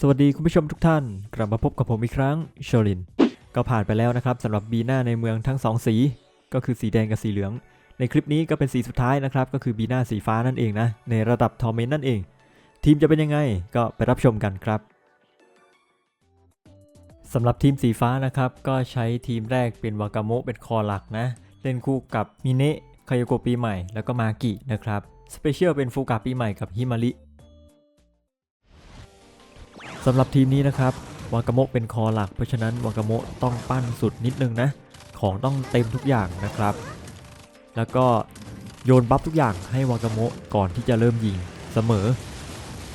สวัสดีคุณผู้ชมทุกท่าน กลับมาพบกับผมอีกครั้งโชลิน ก็ผ่านไปแล้วนะครับสำหรับบีหน่าในเมืองทั้งสองสี ก็คือสีแดงกับสีเหลือง ในคลิปนี้ก็เป็นสีสุดท้ายนะครับก็คือบีหน่าสีฟ้านั่นเองนะ ในระดับทอร์เมนนั่นเอง ทีมจะเป็นยังไงก็ไปรับชมกันครับสำหรับทีมสีฟ้านะครับก็ใช้ทีมแรกเป็นวากาโมเป็นคอหลักนะเล่นคู่กับมิเนะคายโกปีใหม่แล้วก็มากินะครับสเปเชียลเป็นฟูกะปีใหม่กับฮิมาริ สำหรับทีมนี้นะครับวากาโมะเป็นคอหลักเพราะฉะนั้นวากาโมะต้องปั้นสุดนิดนึงนะ ของต้องเต็มทุกอย่างนะครับ แล้วก็โยนบัฟทุกอย่างให้วากาโมะก่อนที่จะเริ่มยิงเสมอ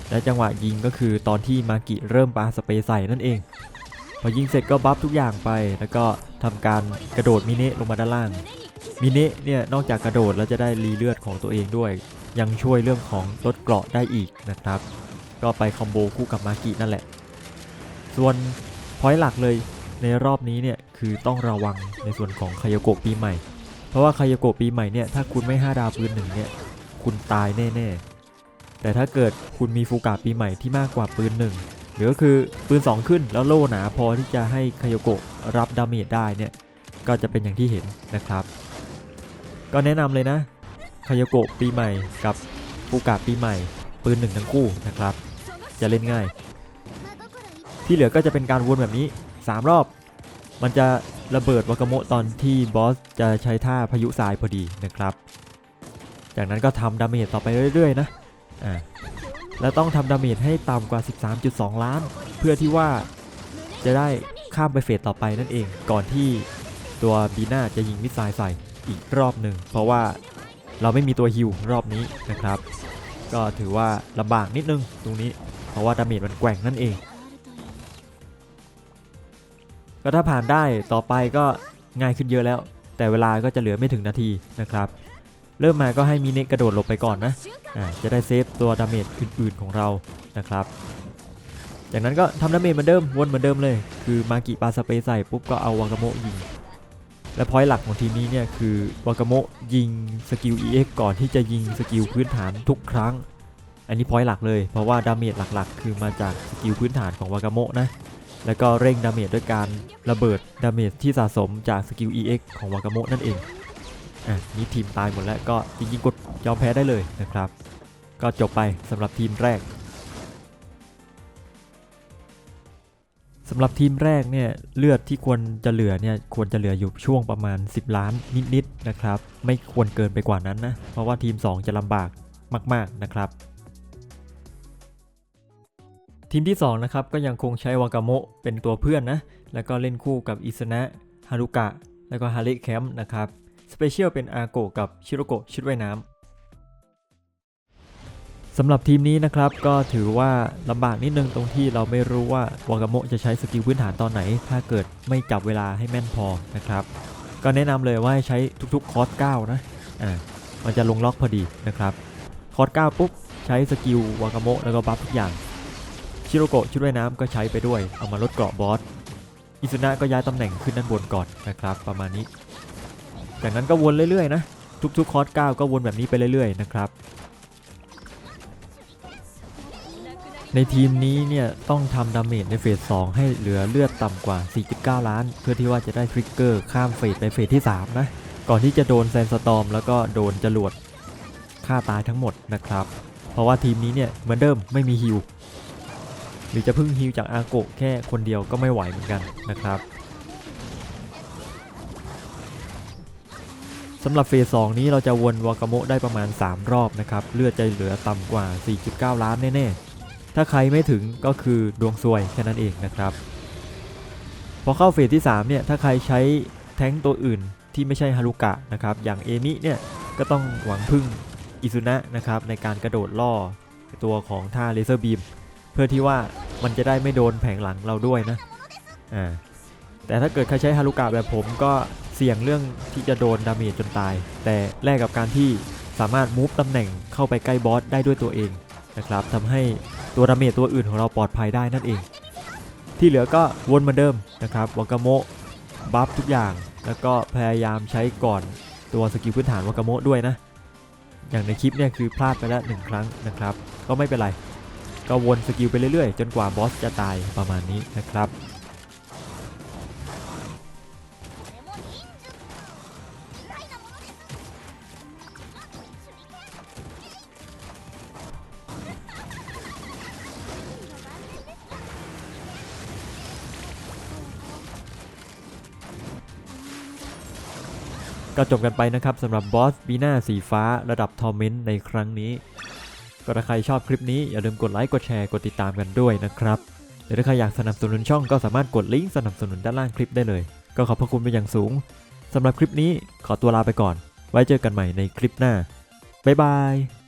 และจังหวะยิงก็คือตอนที่มากิเริ่มปาสเปรย์ใส่นั่นเอง พอยิงเสร็จก็บัฟทุกอย่างไป แล้วก็ทำการกระโดดมิเนะลงมาด้านล่างมิเนะเนี่ยนอกจากกระโดดแล้วจะได้รีเลือดของตัวเองด้วย ยังช่วยเรื่องของลดเกราะได้อีกนะครับ ก็ไปคอมโบคู่กับมากินั่นแหละ ส่วนพอยต์หลักเลยในรอบนี้เนี่ยคือต้องระวังในส่วนของคายโกะปีใหม่ เพราะว่าคายโกะปีใหม่เนี่ยถ้าคุณไม่5ดาวปืนหนึ่งเนี่ยคุณตายแน่ๆ แต่ถ้าเกิดคุณมีฟูกาปีใหม่ที่มากกว่าปืนหนึ่งหรือก็คือปืน 2 ขึ้นแล้วโล่หนาพอที่จะให้คายโกะรับดาเมจได้เนี่ยก็จะเป็นอย่างที่เห็นนะครับ ก็แนะนำเลยนะคายโกะปีใหม่กับฟูกาปีใหม่ปืนหนึ่งทั้งคู่นะครับ จะเล่นง่าย ที่เหลือก็จะเป็นการวนแบบนี้ 3 รอบ มันจะระเบิดวากาโมตอนที่บอสจะใช้ท่าพายุทรายพอดีนะครับ จากนั้นก็ทำดาเมจต่อไปเรื่อย ๆ นะอ่าแล้วต้องทำดาเมจให้ต่ำกว่า 13.2 ล้าน เพื่อที่ว่าจะได้ข้ามไปเฟสต่อไปนั่นเอง ก่อนที่ตัวบีน่าจะยิงมิสไซล์ใส่อีกรอบหนึ่ง เพราะว่าเราไม่มีตัวฮิวรอบนี้นะครับ ก็ถือว่าลำบากนิดนึงตรงนี้ เพราะว่าดาเมจมันแกว่งนั่นเอง ก็ถ้าผ่านได้ต่อไปก็ง่ายขึ้นเยอะแล้ว แต่เวลาก็จะเหลือไม่ถึงนาทีนะครับ เริ่มมาก็ให้มิเนะกระโดดหลบไปก่อนนะอ่าจะได้เซฟตัวดาเมจอื่นๆของเรานะครับจากนั้นก็ทำดาเมจเหมือนเดิมวนเหมือนเดิมเลย คือมากิปาสเปย์ใส่ปุ๊บก็เอาวากาโมยิง และพอยต์หลักของทีมนี้เนี่ยคือวากาโมยิงสกิล EX ก่อนที่จะยิงสกิลพื้นฐานทุกครั้ง อันนี้พอยต์หลักเลย เพราะว่าดาเมจหลักๆ คือมาจากสกิลพื้นฐานของวากาโมะนะ แล้วก็เร่งดาเมจด้วยการระเบิดดาเมจที่สะสมจากสกิล EX ของวากาโมะนั่นเอง อะนี่ทีมตายหมดแล้วก็จริงๆกดยอมแพ้ได้เลยนะครับ ก็จบไปสำหรับทีมแรกสำหรับทีมแรกเนี่ยเลือดที่ควรจะเหลือเนี่ยควรจะเหลืออยู่ช่วงประมาณ 10 ล้านนิดๆนะครับ ไม่ควรเกินไปกว่านั้นนะ เพราะว่าทีม 2 จะลำบากมาก ๆนะครับ ทีมที่2นะครับก็ยังคงใช้วากาโมะเป็นตัวเพื่อนนะ แล้วก็เล่นคู่กับอิสนะฮารุกะ แล้วก็ฮาริแคมป์นะครับ สเปเชียลเป็นอาโกะกับชิโรโกะชุดว่ายน้ำสำหรับทีมนี้นะครับก็ถือว่าลำบากนิดนึงตรงที่เราไม่รู้ว่าวากาโมะจะใช้สกิลพื้นฐานตอนไหน ถ้าเกิดไม่จับเวลาให้แม่นพอนะครับ ก็แนะนำเลยว่าให้ใช้ทุกๆคอร์ส9นะอ่ามันจะลงล็อกพอดีนะครับคอร์ส9ปุ๊บใช้สกิลวากาโมะแล้วก็บัฟทุกอย่าง ชิโรโกะชุดว่ายน้ำก็ใช้ไปด้วย เอามาลดเกราะบอส อิซุนะก็ย้ายตำแหน่งขึ้นด้านบนก่อนนะครับ ประมาณนี้ จากนั้นก็วนเรื่อยๆนะ ทุกๆคอร์ส9ก็วนแบบนี้ไปเรื่อยๆนะครับ ในทีมนี้เนี่ยต้องทำดาเมจในเฟส 2 ให้เหลือเลือดต่ำกว่า 4.9 ล้าน เพื่อที่ว่าจะได้ทริกเกอร์ข้ามเฟสไปเฟสที่ 3 นะ ก่อนที่จะโดนแซนสตอมแล้วก็โดนจรวดฆ่าตายทั้งหมดนะครับ เพราะว่าทีมนี้เนี่ยเหมือนเดิมไม่มีฮิว หรือจะพึ่งฮิวจากอาโกะแค่คนเดียวก็ไม่ไหวเหมือนกันนะครับสำหรับเฟส2นี้เราจะวนวากาโมะได้ประมาณ 3 รอบนะครับเลือดจะเหลือต่ำกว่า 4.9 ล้านแน่ๆ ถ้าใครไม่ถึงก็คือดวงซวยแค่นั้นเองนะครับพอเข้าเฟสที่3เนี่ยถ้าใครใช้แท้งตัวอื่นที่ไม่ใช่ฮารุกะนะครับอย่างเอมิเนี่ยก็ต้องหวังพึ่งอิซุนะนะครับในการกระโดดล่อตัวของท่าเลเซอร์บีม เพื่อที่ว่ามันจะได้ไม่โดนแผงหลังเราด้วยนะอ่าแต่ถ้าเกิดใครใช้ฮารุกะแบบผมก็เสี่ยงเรื่องที่จะโดนดาเมจจนตาย แต่แลกกับการที่สามารถมูฟตำแหน่งเข้าไปใกล้บอสได้ด้วยตัวเองนะครับทำให้ตัวดาเมจตัวอื่นของเราปลอดภัยได้นั่นเอง ที่เหลือก็วนเหมือนเดิมนะครับวากาโมะบัฟทุกอย่างแล้วก็พยายามใช้ก่อนตัวสกิลพื้นฐานวากาโมะด้วยนะ อย่างในคลิปเนี่ยคือพลาดไปแล้วหนึ่งครั้งนะครับ ก็ไม่เป็นไร ก็วนสกิลไปเรื่อยๆ จนกว่าบอสจะตายประมาณนี้นะครับก็จบกันไปนะครับสำหรับบอสบีน่าสีฟ้าระดับทอร์เมนต์ในครั้งนี้ ก็ถ้าใครชอบคลิปนี้อย่าลืมกดไลค์กดแชร์กดติดตามกันด้วยนะครับหรือถ้าใครอยากสนับสนุนช่องก็สามารถกดลิงก์สนับสนุนด้านล่างคลิปได้เลย ก็ขอบพระคุณเป็นอย่างสูงสำหรับคลิปนี้ขอตัวลาไปก่อน ไว้เจอกันใหม่ในคลิปหน้าบ๊ายบาย